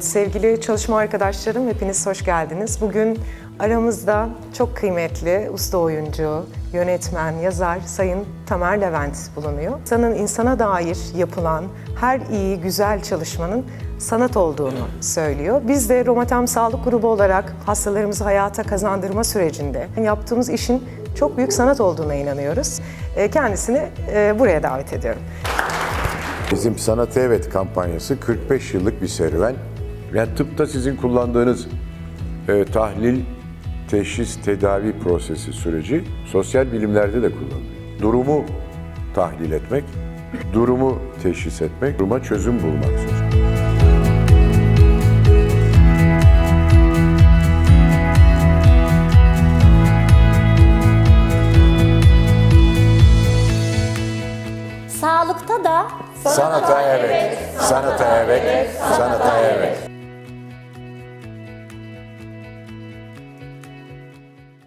Sevgili çalışma arkadaşlarım hepiniz hoş geldiniz. Bugün aramızda çok kıymetli usta oyuncu, yönetmen, yazar Sayın Tamer Levent bulunuyor. İnsanın insana dair yapılan her iyi, güzel çalışmanın sanat olduğunu söylüyor. Biz de Romatem Sağlık Grubu olarak hastalarımızı hayata kazandırma sürecinde yaptığımız işin çok büyük sanat olduğuna inanıyoruz. E, Kendisini e, buraya davet ediyorum. Bizim Sanata Evet kampanyası 45 yıllık bir serüven. Yani tıpta sizin kullandığınız e, tahlil, teşhis, tedavi prosesi süreci sosyal bilimlerde de kullanılıyor. Durumu tahlil etmek, durumu teşhis etmek, duruma çözüm bulmak söz. Sağlıkta da Sanata evet, sanata evet, sanata evet.